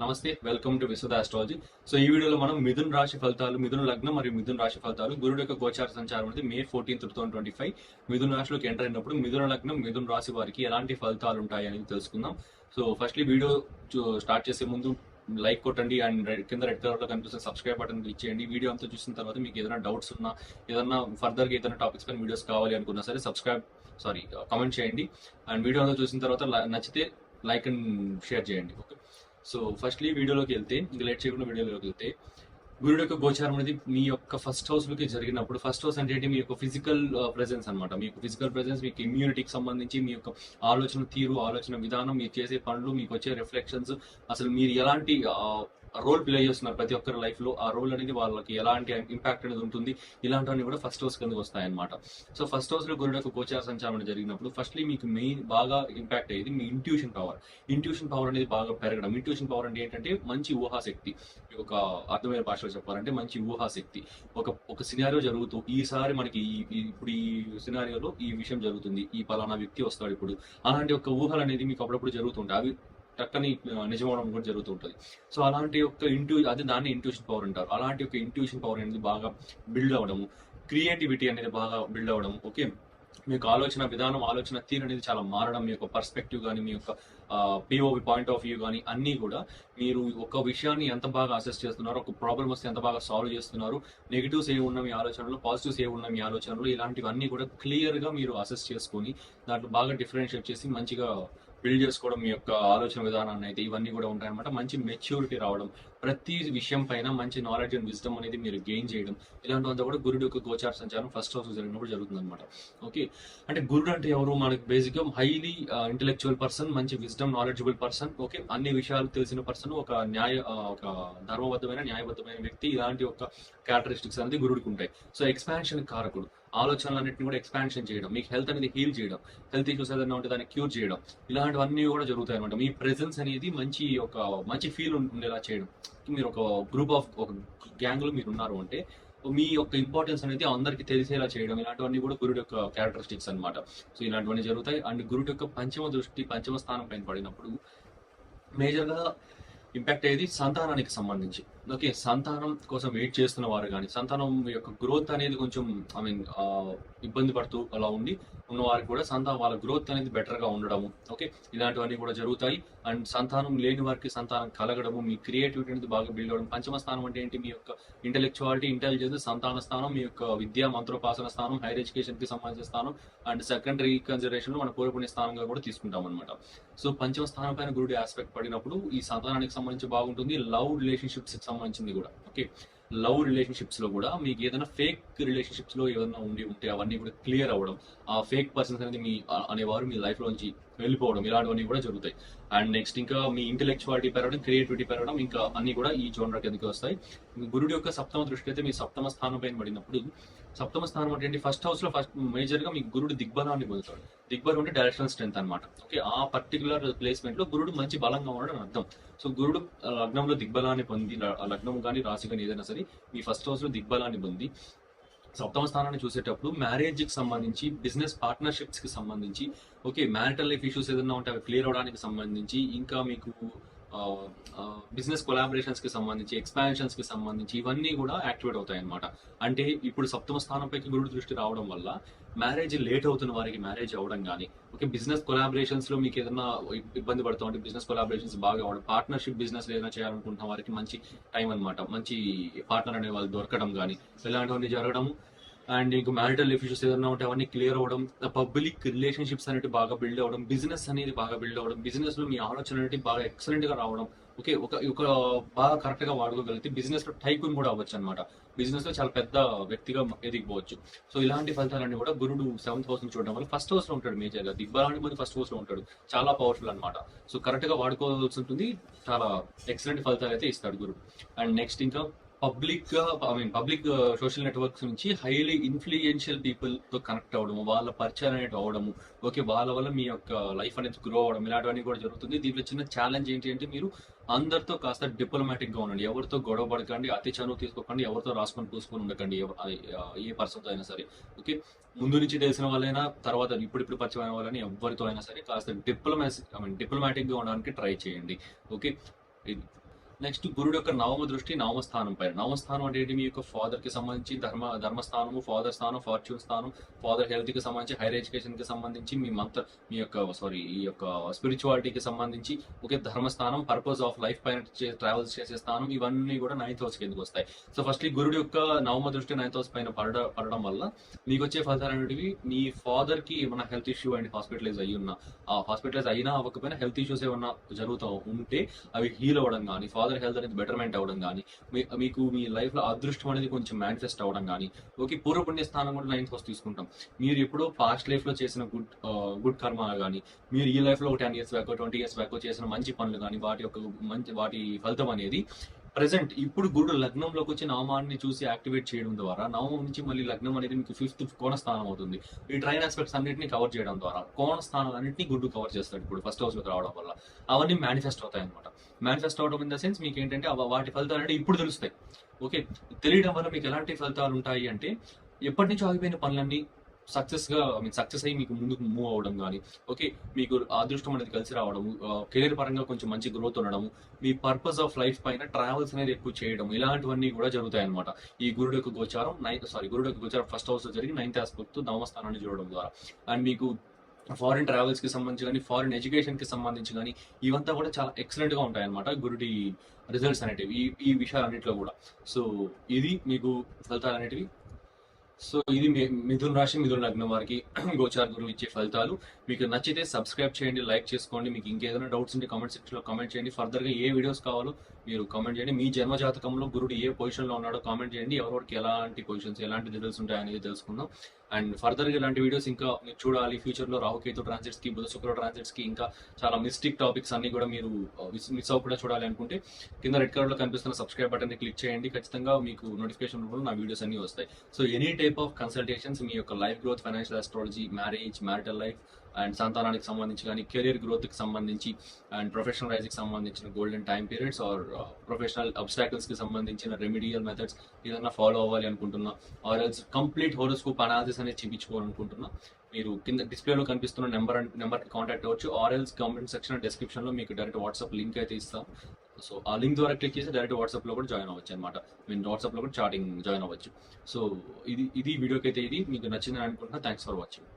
నమస్తే welcome to Vishwada astrology so ఈ వీడియోలో మనం మిథున్ రాశి ఫలితాలు మిథున లగ్నం మరియు మిథున్ రాశి ఫలితాలు గురుడు యొక్క గోచార సంచారం అనేది May fourteenth two thousand twenty five మిథున రాశిలోకి ఎంటర్ అయినప్పుడు మిథున లగ్నం మిథున రాశి వారికి ఎలాంటి ఫలితాలు ఉంటాయి అనేది తెలుసుకుందాం. సో ఫస్ట్లీ వీడియో స్టార్ట్ చేసే ముందు లైక్ కొట్టండి అండ్ కింద రెడ్ కలర్లో కనిపిస్తున్న సబ్స్క్రైబ్ బటన్ క్లిక్ చేయండి. వీడియో అంతా చూసిన తర్వాత మీకు ఏదైనా డౌట్స్ ఉన్నా ఏదైనా ఫర్దర్గా ఏదైనా టాపిక్స్ పైన వీడియోస్ కావాలి అనుకున్నా సరే సబ్స్క్రైబ్ సారీ కామెంట్ చేయండి. అండ్ వీడియో అంతా చూసిన తర్వాత నచ్చితే లైక్ అండ్ షేర్ చేయండి. ఓకే సో ఫస్ట్లీ వీడియోలోకి వెళ్తే ఇంకా లేట్ చేయకుండా వీడియోలోకి వెళ్తే గురుడు యొక్క గోచారం అనేది మీ యొక్క ఫస్ట్ హౌస్లోకి జరిగినప్పుడు ఫస్ట్ హౌస్ అంటే ఏంటి? మీ యొక్క ఫిజికల్ ప్రెజెన్స్ అన్నమాట. మీ యొక్క ఫిజికల్ ప్రెజెన్స్ మీకు ఇమ్యూనిటీకి సంబంధించి మీ యొక్క ఆలోచన తీరు ఆలోచన విధానం మీరు చేసే పనులు మీకు వచ్చే రిఫ్లెక్షన్స్ అసలు మీరు ఎలాంటి రోల్ ప్లే చేస్తున్నారు ప్రతి ఒక్కరి లైఫ్లో. ఆ రోల్ అనేది వాళ్ళకి ఎలాంటి ఇంపాక్ట్ అనేది ఉంటుంది? ఇలాంటివన్నీ కూడా ఫస్ట్ హౌస్ కిందకి వస్తాయన్నమాట. సో ఫస్ట్ హౌస్లో గురుడకు గోచార సంచారం జరిగినప్పుడు ఫస్ట్లీ మీకు మెయిన్ బాగా ఇంపాక్ట్ అయ్యేది మీ ఇంట్యూషన్ పవర్ ఇంట్యూషన్ పవర్ అనేది బాగా పెరగడం. ఇంట్యూషన్ పవర్ అంటే ఏంటంటే మంచి ఊహాశక్తి. ఒక అర్థమైన భాషలో చెప్పాలంటే మంచి ఊహాశక్తి. ఒక ఒక సినారియో జరుగుతూ ఈసారి మనకి ఈ- ఇప్పుడు ఈ సినారియోలో ఈ విషయం జరుగుతుంది. ఈ పలానా వ్యక్తి వస్తాడు ఇప్పుడు. అలాంటి ఒక ఊహలు అనేది మీకు అప్పుడప్పుడు జరుగుతుంటాయి. అవి టక్కని నిజమవడం కూడా జరుగుతూ ఉంటుంది సో అలాంటి యొక్క ఇంట్యూ అదే దాన్ని ఇంట్యూషన్ పవర్ అంటారు. అలాంటి ఒక ఇంట్యూషన్ పవర్ అనేది బాగా బిల్డ్ అవ్వడము క్రియేటివిటీ అనేది బాగా బిల్డ్ అవ్వడం ఓకే? మీకు ఆలోచన విధానం ఆలోచన తీరు అనేది చాలా మారడం మీ యొక్క పర్స్పెక్టివ్ కానీ మీ యొక్క పిఓవి పాయింట్ ఆఫ్ వ్యూ కానీ అన్నీ కూడా మీరు ఒక విషయాన్ని ఎంత బాగా అసెస్ చేస్తున్నారు ఒక ప్రాబ్లమ్ వస్తే ఎంత బాగా సాల్వ్ చేస్తున్నారు నెగిటివ్స్ ఏ ఉన్న మీ ఆలోచనలు పాజిటివ్స్ ఏ ఉన్న మీ ఆలోచనలు ఇలాంటివన్నీ కూడా క్లియర్గా మీరు అసెస్ చేసుకొని దాంట్లో బాగా డిఫరెన్షియేట్ చేసి మంచిగా బిల్డ్ చేసుకోవడం మీ యొక్క ఆలోచన విధానాన్ని అయితే ఇవన్నీ కూడా ఉంటాయన్నమాట. మంచి మెచ్యూరిటీ రావడం ప్రతి విషయం పైన మంచి నాలెడ్జ్ అండ్ విజ్డమ్ అనేది మీరు గెయిన్ చేయడం ఇలాంటివంతా కూడా గురుడు యొక్క గోచార సంచారం ఫస్ట్ హౌస్ జరిగినప్పుడు జరుగుతుంది అనమాట ఓకే అంటే గురుడు అంటే ఎవరు? మనకి బేసిక్గా హైలీ ఇంటెలెక్చువల్ పర్సన్ మంచి విజ్డమ్ నాలెడ్జబుల్ పర్సన్ ఓకే అన్ని విషయాలు తెలిసిన పర్సన్ ఒక న్యాయ uh, ఒక ధర్మబద్ధమైన న్యాయబద్ధమైన వ్యక్తి ఇలాంటి ఒక క్యారెక్టరిస్టిక్స్ అనేది గురుడికి ఉంటాయి. సో ఎక్స్పాన్షన్ కారకుడు. ఆలోచనలన్నింటినీ కూడా ఎక్స్పాన్షన్ చేయడం మీకు హెల్త్ అనేది హీల్ చేయడం హెల్త్ ఇష్యూస్ ఏదైనా ఉంటే దాన్ని క్యూర్ చేయడం ఇలాంటివన్నీ కూడా జరుగుతాయి అనమాట మీ ప్రెజెన్స్ అనేది మంచి ఒక మంచి ఫీల్ ఉండేలా చేయడం. మీరు ఒక గ్రూప్ ఆఫ్ ఒక గ్యాంగ్లో మీరు ఉన్నారు అంటే మీ యొక్క ఇంపార్టెన్స్ అనేది అందరికి తెలిసేలా చేయడం ఇలాంటివన్నీ కూడా గురుడు యొక్క క్యారెక్టరిస్టిక్స్ అనమాట సో ఇలాంటివన్నీ జరుగుతాయి. అండ్ గురుడు యొక్క పంచమ దృష్టి పంచమ స్థానం పైన పడినప్పుడు మేజర్గా ఇంపాక్ట్ అయ్యేది సంతానానికి సంబంధించి. ఓకే సంతానం కోసం వెయిట్ చేస్తున్న వారు కానీ సంతానం యొక్క గ్రోత్ అనేది కొంచెం ఐ మీన్ ఇబ్బంది పడుతూ అలా ఉండి ఉన్న వారికి కూడా సంతానం వాళ్ళ గ్రోత్ అనేది బెటర్గా ఉండడము ఓకే? ఇలాంటివన్నీ కూడా జరుగుతాయి. అండ్ సంతానం లేని వారికి సంతానం కలగడము మీ క్రియేటివిటీ అనేది బాగా బిల్డ్ అవ్వడం పంచమ స్థానం అంటే ఏంటి? మీ యొక్క ఇంటెలెక్చువాలిటీ ఇంటెలిజెన్స్ సంతాన స్థానం మీ యొక్క విద్య మంత్రోపాసన స్థానం హైయర్ ఎడ్యుకేషన్కి సంబంధించిన స్థానం అండ్ సెకండరీ కన్సిడరేషన్లో మనం మన పూర్వపుణ్య స్థానంగా కూడా తీసుకుంటాం అనమాట సో పంచమ స్థానం పైన గురుడి ఆస్పెక్ట్ పడినప్పుడు ఈ సంతానానికి సంబంధించి బాగుంటుంది లవ్ రిలేషన్షిప్స్కి సంబంధించింది కూడా. ఓకే లవ్ రిలేషన్షిప్స్లో కూడా మీకు ఏదైనా ఫేక్ రిలేషన్షిప్స్లో ఏదైనా ఉండి ఉంటే అవన్నీ కూడా క్లియర్ అవ్వడం ఆ ఫేక్ పర్సన్స్ అనేది మీ అనేవారు మీ లైఫ్ లోంచి వెళ్ళిపోవడం. ఇలాంటివన్నీ కూడా జరుగుతాయి. అండ్ నెక్స్ట్ ఇంకా మీ ఇంటెలెక్చువాలిటీ పెరగడం క్రియేటివిటీ పెరగడం ఇంకా అన్ని కూడా ఈ జోనర్ కిందకి వస్తాయి. గురుడు యొక్క సప్తమ దృష్టి అయితే మీ సప్తమ స్థానం పైన పడినప్పుడు సప్తమ స్థానం అంటే ఏంటి? ఫస్ట్ హౌస్లో ఫస్ట్ మేజర్గా మీ గురుడు దిగ్బలాన్ని పొందుతాడు. దిగ్బలం అంటే డైరెక్షనల్ స్ట్రెంత్ అనమాట ఓకే ఆ పర్టికులర్ ప్లేస్మెంట్లో గురుడు మంచి బలంగా ఉండడం అర్థం. సో గురుడు లగ్నంలో దిగ్బలాన్ని పొంది ల- లగ్నం కానీ రాశి కానీ ఏదైనా సరే మీ ఫస్ట్ హౌస్లో దిగ్బలాన్ని పొంది సప్తమ స్థానాన్ని చూసేటప్పుడు మ్యారేజ్కి సంబంధించి బిజినెస్ పార్ట్నర్షిప్స్కి సంబంధించి ఓకే మ్యారిటల్ లైఫ్ ఇష్యూస్ ఏదైనా ఉంటే అవి క్లియర్ అవడానికి సంబంధించి ఇంకా మీకు బిజినెస్ కొలాబరేషన్స్కి సంబంధించి ఎక్స్పాన్షన్స్కి సంబంధించి ఇవన్నీ కూడా యాక్టివేట్ అవుతాయి అనమాట అంటే ఇప్పుడు సప్తమ స్థానంపైకి గురుడు దృష్టి రావడం వల్ల మ్యారేజ్ లేట్ అవుతున్న వారికి మ్యారేజ్ అవ్వడం కానీ ఓకే బిజినెస్ కొలాబరేషన్స్లో మీకు ఏదైనా ఇబ్బంది పడుతూ ఉంటే బిజినెస్ కొలాబరేషన్స్ బాగా అవ్వడం పార్ట్నర్షిప్ బిజినెస్ ఏదైనా చేయాలనుకుంటున్న వారికి మంచి టైం అన్నమాట. మంచి పార్ట్నర్ అనే వాళ్ళు దొరకడం కానీ ఇలాంటివన్నీ జరగడం అండ్ ఇంకా మ్యారిటల్ ఇష్యూస్ ఏదైనా ఉంటే అవన్నీ క్లియర్ అవ్వడం పబ్లిక్ రిలేషన్షిప్స్ అనేవి బాగా బిల్డ్ అవ్వడం బిజినెస్ అనేది బాగా బిల్డ్ అవ్వడం బిజినెస్లో మీ ఆలోచన అనేది బాగా ఎక్సలెంట్గా రావడం. ఓకే ఒక ఒక బాగా కరెక్ట్గా వాడుకోగలిగితే బిజినెస్లో టైకూన్ కూడా అవ్వచ్చు అనమాట బిజినెస్లో చాలా పెద్ద వ్యక్తిగా ఎదిగిపోవచ్చు. సో ఇలాంటి ఫలితాలన్నీ కూడా గురుడు సెవెంత్ హౌస్ చూడడం వల్ల ఫస్ట్ హౌస్లో ఉంటాడు మేజర్గా. దిగ్బలానికి ఫస్ట్ హౌస్లో ఉంటాడు. చాలా పవర్ఫుల్ అనమాట సో కరెక్ట్గా వాడుకోవాల్సి ఉంటుంది. చాలా ఎక్సలెంట్ ఫలితాలు అయితే ఇస్తాడు గురుడు. అండ్ నెక్స్ట్ ఇంకా పబ్లిక్గా I mean public social networks నుంచి హైలీ ఇన్ఫ్లుయెన్షియల్ పీపుల్తో కనెక్ట్ అవ్వడము వాళ్ళ పరిచయం అనేది అవ్వడము ఓకే వాళ్ళ వల్ల మీ యొక్క లైఫ్ అనేది గ్రో అవ్వడం ఇలాంటివన్నీ కూడా జరుగుతుంది. దీంట్లో చిన్న ఛాలెంజ్ ఏంటి అంటే మీరు అందరితో కాస్త డిప్లొమాటిక్గా ఉండండి. ఎవరితో గొడవ పడకండి అతి చనువు తీసుకోకండి ఎవరితో రాసుకొని పూసుకొని ఉండకండి ఏ పర్సన్తో అయినా సరే. ఓకే ముందు నుంచి తెలిసిన వాళ్ళైనా తర్వాత ఇప్పుడిప్పుడు పరిచయం అయిన వాళ్ళని ఎవరితో అయినా సరే కాస్త డిప్లొమాసి ఐ మీన్ డిప్లొమాటిక్గా ఉండడానికి ట్రై చేయండి. ఓకే నెక్స్ట్ గురుడు యొక్క నవమ దృష్టి నవమ స్థానం పైన. నవమ స్థానం అంటే ఏంటి? మీ యొక్క ఫాదర్కి సంబంధించి ధర్మ ధర్మస్థానము ఫాదర్ స్థానం ఫార్చ్యూన్ స్థానం ఫాదర్ హెల్త్కి సంబంధించి హైర్ ఎడ్యుకేషన్కి సంబంధించి మీ మంత్ర మీ యొక్క సారీ ఈ యొక్క స్పిరిచువాలిటీకి సంబంధించి ఒకే ధర్మస్థానం పర్పస్ ఆఫ్ లైఫ్ పైన ట్రావెల్స్ చేసే స్థానం ఇవన్నీ కూడా నైన్త్ హౌస్ కిందకు వస్తాయి. సో ఫస్ట్లీ గురుడు యొక్క నవమ దృష్టి నైన్త్ హౌస్ పైన పడ పడడం వల్ల మీకు వచ్చే ఫలితాలు అనేటివి మీ ఫాదర్కి ఏమైనా హెల్త్ ఇష్యూ అండ్ హాస్పిటలైజ్ అయ్యి ఉన్నా ఆ హాస్పిటలైజ్ అయినా అవ్వకపోయినా హెల్త్ ఇష్యూస్ ఏమన్నా జరుగుతూ ఉంటే అవి హీల్ అవ్వడం కానీ ఫాదర్ హెల్త్ అనేది బెటర్మెంట్ అవ్వడం కానీ మీకు మీ లైఫ్లో అదృష్టం అనేది కొంచెం మేనిఫెస్ట్ అవ్వడం కానీ ఓకే పూర్వపుణ్య స్థానం కూడా నైన్త్ హౌస్ తీసుకుంటాం. మీరు ఎప్పుడో పాస్ట్ లైఫ్లో చేసిన గుడ్ గుడ్ కర్మ కానీ మీరు ఈ లైఫ్లో ఒక ten years back twenty years back చేసిన మంచి పనులు కానీ వాటి యొక్క మంచి వాటి ఫలితం అనేది ప్రెసెంట్ ఇప్పుడు గురుడు లగ్నంలోకి వచ్చి నవమాన్ని చూసి యాక్టివేట్ చేయడం ద్వారా నవమం నుంచి మళ్ళీ లగ్నం అనేది మీకు ఫిఫ్త్ కోణ స్థానం అవుతుంది. ఈ ట్రైన్ ఆస్పెక్ట్స్ అన్నింటినీ కవర్ చేయడం ద్వారా కోణ స్థానం అన్నింటినీ గురుడు కవర్ చేస్తాడు ఇప్పుడు ఫస్ట్ హౌస్లోకి రావడం వల్ల. అవన్నీ మేనిఫెస్ట్ అవుతాయి అనమాట మేనిఫెస్ట్ అవడం ఇన్ ద సెన్స్ మీకు ఏంటంటే వాటి ఫలితాలు అంటే ఇప్పుడు తెలుస్తాయి. ఓకే తెలియడం వల్ల మీకు ఎలాంటి ఫలితాలు ఉంటాయి అంటే ఎప్పటి నుంచి ఆగిపోయిన పనులన్నీ సక్సెస్గా ఐ మీన్ సక్సెస్ అయ్యి మీకు ముందుకు మూవ్ అవ్వడం కానీ ఓకే మీకు అదృష్టం అనేది కలిసి రావడము కెరీర్ పరంగా కొంచెం మంచి గ్రోత్ ఉండడము మీ పర్పస్ ఆఫ్ లైఫ్ పైన ట్రావెల్స్ అనేది ఎక్కువ చేయడం ఇలాంటివన్నీ కూడా జరుగుతాయి అనమాట ఈ గురుడు యొక్క గోచారం నైన్త్ సారీ గురుడు యొక్క గోచారం ఫస్ట్ హౌస్ జరిగి నైన్త్ ఆస్పెక్ట్ నవమస్థానాన్ని చూడడం ద్వారా. అండ్ మీకు ఫారిన్ ట్రావెల్స్కి సంబంధించి కానీ ఫారిన్ ఎడ్యుకేషన్కి సంబంధించి కానీ ఇవంతా కూడా చాలా ఎక్సలెంట్గా ఉంటాయి అనమాట గురుడి రిజల్ట్స్ అనేటివి ఈ ఈ విషయాలన్నింటిలో కూడా. సో ఇది మీకు ఫలితాలు అనేటివి సో ఇది మిథున్ రాశి మిథున్ లగ్నం వారికి గోచార్ గురువు ఇచ్చే ఫలితాలు. మీకు నచ్చితే సబ్స్క్రైబ్ చేయండి లైక్ చేసుకోండి. మీకు ఇంకేదైనా డౌట్స్ ఉంటే కామెంట్ సెక్షన్లో కామెంట్ చేయండి. ఫర్దర్గా ఏ వీడియోస్ కావాలో మీరు కామెంట్ చేయండి. మీ జన్మ జాతకంలో గురుడు ఏ పొజిషన్లో ఉన్నాడో కామెంట్ చేయండి. ఎవరికి ఎలాంటి పొజిషన్స్ ఎలాంటి రిజల్ట్స్ ఉంటాయనేది తెలుసుకుందాం. అండ్ ఫర్దర్గా ఇలాంటి వీడియోస్ ఇంకా మీరు చూడాలి. ఫ్యూచర్లో రాహుకేతు ట్రాన్సిట్స్కి బుధ శుక్ర ట్రాన్సిట్స్కి ఇంకా చాలా మిస్టిక్ టాపిక్స్ అన్ని కూడా మీరు మిస్ అవ్వకుండా చూడాలి అనుకుంటే కింద రెడ్ కలర్లో కనిపిస్తున్న సబ్స్క్రైబ్ బటన్ని క్లిక్ చేయండి. ఖచ్చితంగా మీకు నోటిఫికేషన్ రూపంలో నా వీడియోస్ అన్ని వస్తాయి. So any type of consultations మీ యొక్క life growth financial astrology marriage marital life and సంతానానికి సంబంధించి కానీ కెరీర్ గ్రోత్కి సంబంధించి అండ్ ప్రొఫెషనల్ రైజ్కి సంబంధించిన golden time periods or professional అబ్స్టాకిల్స్కి సంబంధించిన రెమిడియల్ మెథడ్స్ ఏదైనా ఫాలో అవ్వాలి అనుకుంటున్నా or else complete horoscope analysis అనేది చూపించుకోవాలనుకుంటున్నా మీరు కింద డిస్ప్లేలో కనిపిస్తున్న నెంబర్ నెంబర్ కాంటాక్ట్ అవ్వచ్చు ఆర్ ఎల్స్ కామెంట్ సెక్షన్ డిస్క్రిప్షన్లో మీకు డైరెక్ట్ వాట్సాప్ లింక్ అయితే ఇస్తాం. సో ఆ లింక్ ద్వారా క్లిక్ చేసి డైరెక్ట్ వాట్సాప్లో కూడా జాయిన్ అవ్వచ్చు అనమాట మీరు వాట్సాప్లో కూడా చాటింగ్ జాయిన్ అవ్వచ్చు. సో ఇది ఇది వీడియోకి అయితే ఇది. మీకు నచ్చిందని అనుకుంటున్నా. Thanks for watching